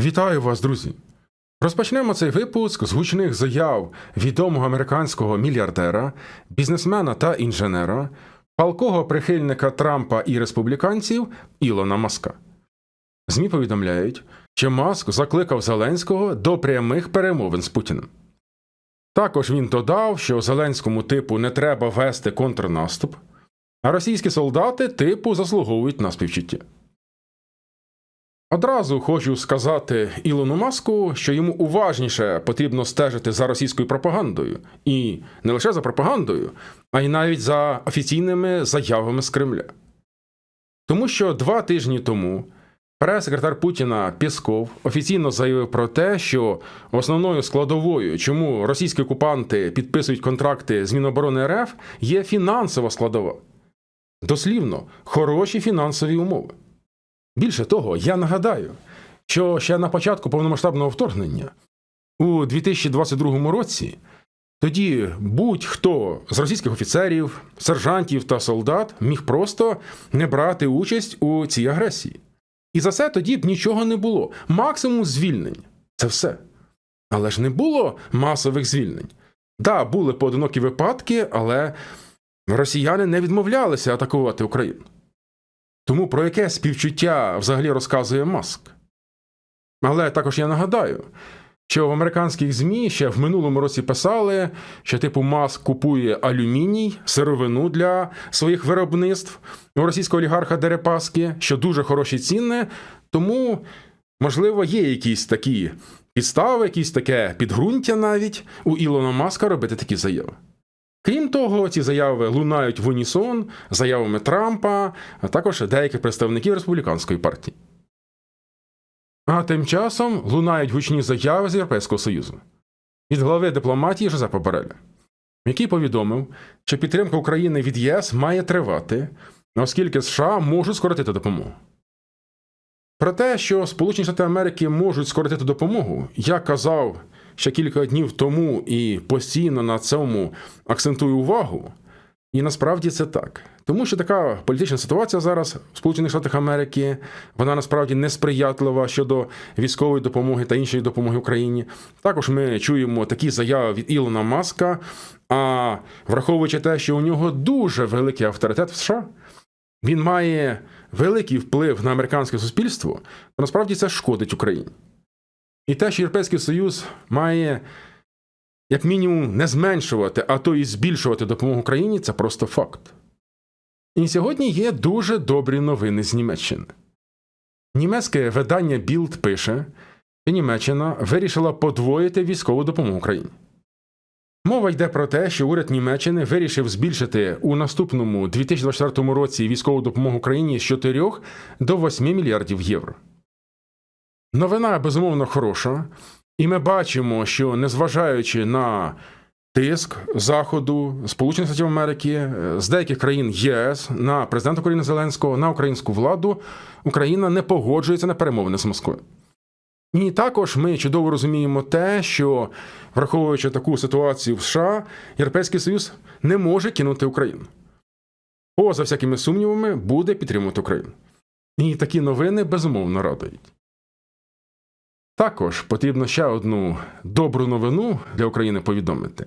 Вітаю вас, друзі! Розпочнемо цей випуск з гучних заяв відомого американського мільярдера, бізнесмена та інженера, палкого прихильника Трампа і республіканців Ілона Маска. ЗМІ повідомляють, що Маск закликав Зеленського до прямих перемовин з Путіним. Також він додав, що Зеленському типу не треба вести контрнаступ, а російські солдати типу заслуговують на співчуття. Одразу хочу сказати Ілону Маску, що йому уважніше потрібно стежити за російською пропагандою, і не лише за пропагандою, а й навіть за офіційними заявами з Кремля. Тому що два тижні тому прес-секретар Путіна Пєсков офіційно заявив про те, що основною складовою, чому російські окупанти підписують контракти з Міноборони РФ, є фінансова складова. Дослівно, хороші фінансові умови. Більше того, я нагадаю, що ще на початку повномасштабного вторгнення у 2022 році тоді будь-хто з російських офіцерів, сержантів та солдат міг просто не брати участь у цій агресії. І за це тоді б нічого не було. Максимум звільнень. Це все. Але ж не було масових звільнень. Да, були поодинокі випадки, але росіяни не відмовлялися атакувати Україну. Тому про яке співчуття взагалі розказує Маск? Але також я нагадаю, що в американських ЗМІ ще в минулому році писали, що типу Маск купує алюміній, сировину для своїх виробництв у російського олігарха Дерипаски, що дуже хороші ціни, тому, можливо, є якісь такі підстави, якісь таке підґрунтя навіть у Ілона Маска робити такі заяви. Крім того, ці заяви лунають в унісон заявами Трампа, а також деяких представників республіканської партії. А тим часом лунають гучні заяви з Європейського Союзу від глави дипломатії Жозепа Бореля, який повідомив, що підтримка України від ЄС має тривати, оскільки США можуть скоротити допомогу. Про те, що Сполучені Штати Америки можуть скоротити допомогу, я казав ще кілька днів тому і постійно на цьому акцентую увагу. І насправді це так. Тому що така політична ситуація зараз в Сполучених Штатах Америки, вона насправді несприятлива щодо військової допомоги та іншої допомоги Україні. Також ми чуємо такі заяви від Ілона Маска. А враховуючи те, що у нього дуже великий авторитет в США, він має великий вплив на американське суспільство, то насправді це шкодить Україні. І те, що Європейський Союз має як мінімум не зменшувати, а то і збільшувати допомогу Україні, це просто факт. І сьогодні є дуже добрі новини з Німеччини. Німецьке видання Білд пише, що Німеччина вирішила подвоїти військову допомогу Україні. Мова йде про те, що уряд Німеччини вирішив збільшити у наступному 2024 році військову допомогу Україні з 4 до 8 мільярдів євро. Новина безумовно хороша, і ми бачимо, що незважаючи на тиск Заходу, Сполучених Штатів Америки, з деяких країн ЄС на президента України Зеленського, на українську владу, Україна не погоджується на перемовини з Москвою. І також ми чудово розуміємо те, що враховуючи таку ситуацію в США, Європейський Союз не може кинути Україну. Поза всякими сумнівами, буде підтримувати Україну. І такі новини безумовно радують. Також потрібно ще одну добру новину для України повідомити.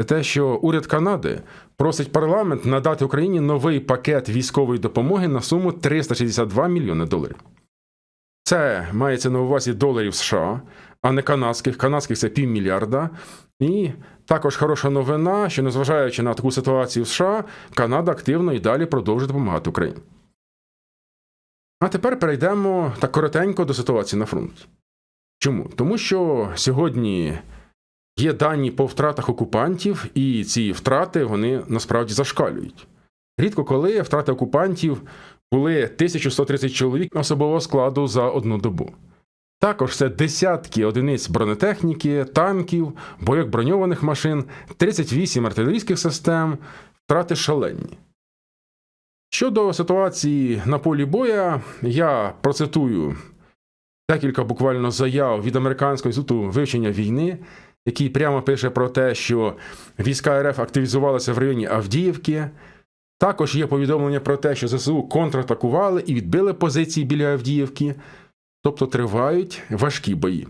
Це те, що уряд Канади просить парламент надати Україні новий пакет військової допомоги на суму 362 мільйони доларів. Це мається на увазі доларів США, а не канадських. Канадських це півмільярда. І також хороша новина, що незважаючи на таку ситуацію в США, Канада активно і далі продовжує допомагати Україні. А тепер перейдемо так коротенько до ситуації на фронті. Чому? Тому що сьогодні є дані по втратах окупантів, і ці втрати вони насправді зашкалюють. Рідко коли втрати окупантів були 1130 чоловік особового складу за одну добу. Також це десятки одиниць бронетехніки, танків, бойок броньованих машин, 38 артилерійських систем, втрати шалені. Щодо ситуації на полі боя, я процитую декілька буквально заяв від Американського інституту вивчення війни, який прямо пише про те, що війська РФ активізувалися в районі Авдіївки. Також є повідомлення про те, що ЗСУ контратакували і відбили позиції біля Авдіївки. тобто тривають важкі бої.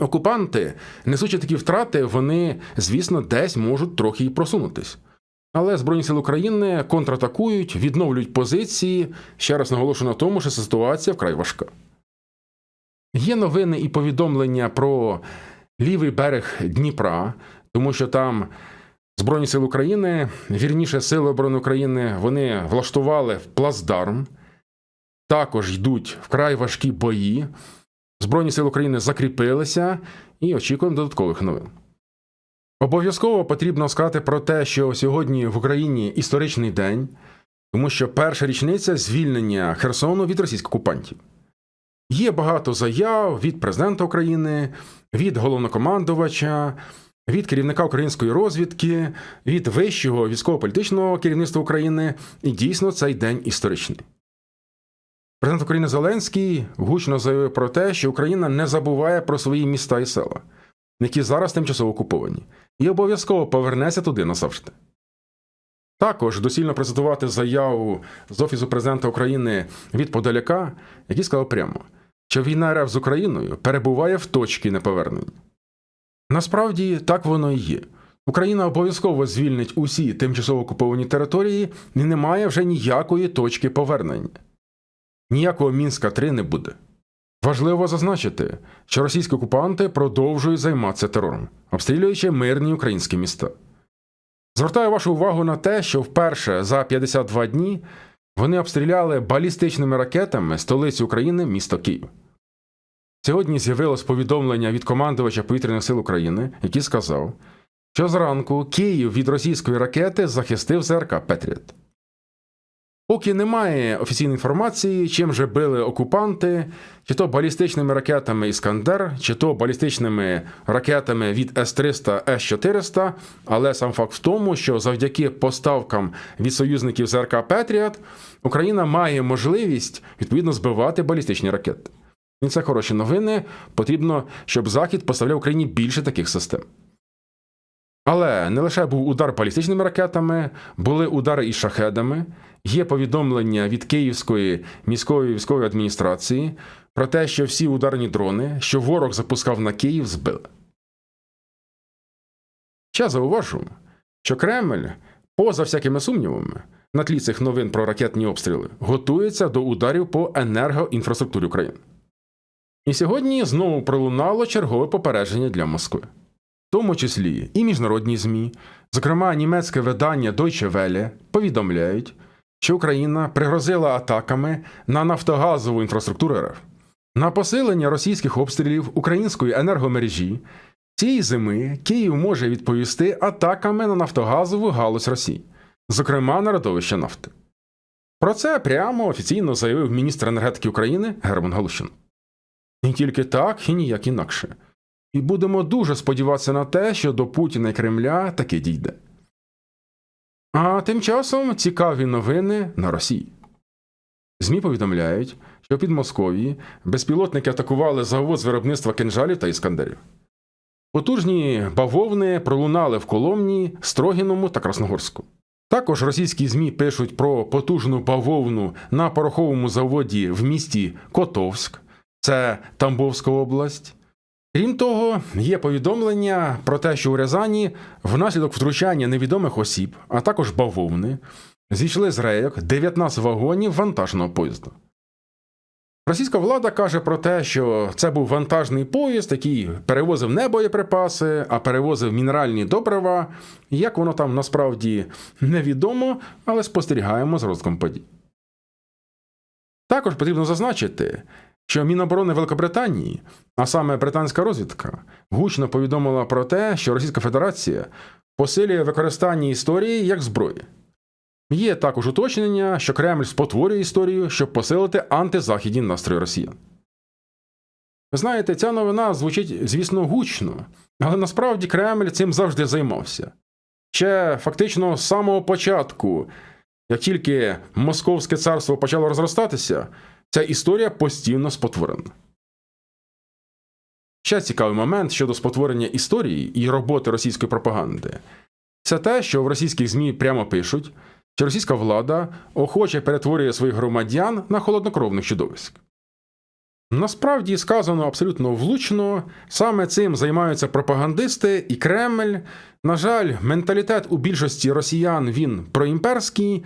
Окупанти, несучи такі втрати, вони, звісно, десь можуть трохи і просунутись. Але Збройні сили України контратакують, відновлюють позиції. Ще раз наголошую на тому, що ситуація вкрай важка. Є новини і повідомлення про лівий берег Дніпра, тому що там Збройні сили України, вірніше Сили оборони України, вони влаштували плацдарм, також йдуть вкрай важкі бої. Збройні сили України закріпилися і очікуємо додаткових новин. Обов'язково потрібно сказати про те, що сьогодні в Україні історичний день, тому що перша річниця звільнення Херсону від російських окупантів. Є багато заяв від президента України, від головнокомандувача, від керівника української розвідки, від вищого військово-політичного керівництва України, і дійсно цей день історичний. Президент України Зеленський гучно заявив про те, що Україна не забуває про свої міста і села, які зараз тимчасово окуповані, і обов'язково повернеться туди назавжди. Також доцільно процитувати заяву з Офісу президента України від Подоляка, який сказав прямо, що війна РФ з Україною перебуває в точці неповернення. Насправді так воно і є. Україна обов'язково звільнить усі тимчасово окуповані території і немає вже ніякої точки повернення. Ніякого Мінська 3 не буде. Важливо зазначити, що російські окупанти продовжують займатися терором, обстрілюючи мирні українські міста. Звертаю вашу увагу на те, що вперше за 52 дні вони обстріляли балістичними ракетами столицю України місто Київ. Сьогодні з'явилось повідомлення від командувача повітряних сил України, який сказав, що зранку Київ від російської ракети захистив ЗРК Петріот. Поки немає офіційної інформації, чим же били окупанти, чи то балістичними ракетами Іскандер, чи то балістичними ракетами від С-300 С-400, але сам факт в тому, що завдяки поставкам від союзників ЗРК Петріот Україна має можливість відповідно збивати балістичні ракети. І це хороші новини. Потрібно, щоб Захід поставляв Україні більше таких систем. Але не лише був удар балістичними ракетами, були удари із шахедами. Є повідомлення від Київської міської військової адміністрації про те, що всі ударні дрони, що ворог запускав на Київ, збили. Ще зауважу, що Кремль, поза всякими сумнівами, на тлі цих новин про ракетні обстріли, готується до ударів по енергоінфраструктурі України. І сьогодні знову пролунало чергове попередження для Москви, в тому числі і міжнародні ЗМІ, зокрема німецьке видання Deutsche Welle, повідомляють, що Україна пригрозила атаками на нафтогазову інфраструктуру РФ. На посилення російських обстрілів української енергомережі цієї зими Київ може відповісти атаками на нафтогазову галузь Росії, зокрема на родовище нафти. Про це прямо офіційно заявив міністр енергетики України Герман Галущин. І тільки так і ніяк інакше. І будемо дуже сподіватися на те, що до Путіна і Кремля таки дійде. А тим часом цікаві новини на Росії. ЗМІ повідомляють, що під Московії безпілотники атакували завод з виробництва кинжалів та іскандерів. Потужні бавовни пролунали в Коломні, Строгіному та Красногорську. Також російські ЗМІ пишуть про потужну бавовну на пороховому заводі в місті Котовськ, це Тамбовська область. Крім того, є повідомлення про те, що у Рязані внаслідок втручання невідомих осіб, а також бавовни, зійшли з рейок 19 вагонів вантажного поїзду. Російська влада каже про те, що це був вантажний поїзд, який перевозив не боєприпаси, а перевозив мінеральні добрива. Як воно там насправді невідомо, але спостерігаємо з розвитком подій. Також потрібно зазначити, що Міноборони Великобританії, а саме британська розвідка, гучно повідомила про те, що Російська Федерація посилює використання історії як зброї. Є також уточнення, що Кремль спотворює історію, щоб посилити антизахідні настрої росіян. Знаєте, ця новина звучить, звісно, гучно, але насправді Кремль цим завжди займався. Ще фактично з самого початку, як тільки Московське царство почало розростатися, ця історія постійно спотворена. Ще цікавий момент щодо спотворення історії і роботи російської пропаганди це те, що в російських ЗМІ прямо пишуть, що російська влада охоче перетворює своїх громадян на холоднокровних чудовиськ. Насправді сказано абсолютно влучно. Саме цим займаються пропагандисти і Кремль. На жаль, менталітет у більшості росіян він проімперський.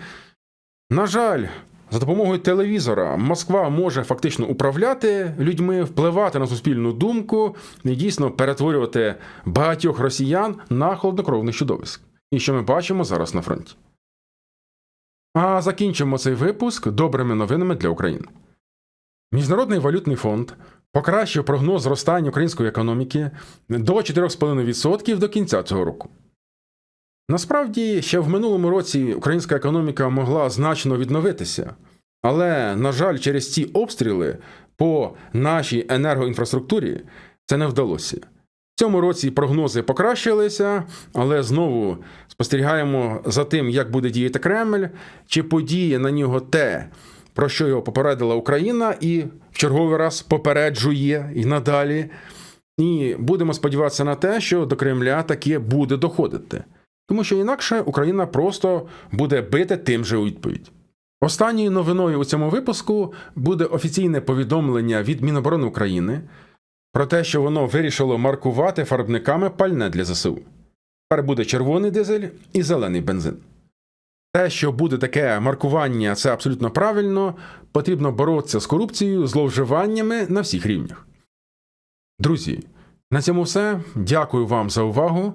На жаль, за допомогою телевізора Москва може фактично управляти людьми, впливати на суспільну думку і дійсно перетворювати багатьох росіян на холоднокровних чудовиськ. І що ми бачимо зараз на фронті. А закінчимо цей випуск добрими новинами для України. Міжнародний валютний фонд покращив прогноз зростання української економіки до 4,5% до кінця цього року. Насправді, ще в минулому році українська економіка могла значно відновитися, але, на жаль, через ці обстріли по нашій енергоінфраструктурі це не вдалося. В цьому році прогнози покращилися, але знову спостерігаємо за тим, як буде діяти Кремль, чи подіє на нього те, про що його попередила Україна, і в черговий раз попереджує і надалі. І будемо сподіватися на те, що до Кремля таке буде доходити. Тому що інакше Україна просто буде бити тим же у відповідь. Останньою новиною у цьому випуску буде офіційне повідомлення від Міноборони України про те, що воно вирішило маркувати фарбниками пальне для ЗСУ. Тепер буде червоний дизель і зелений бензин. Те, що буде таке маркування, це абсолютно правильно. Потрібно боротися з корупцією, зловживаннями на всіх рівнях. Друзі, на цьому все. Дякую вам за увагу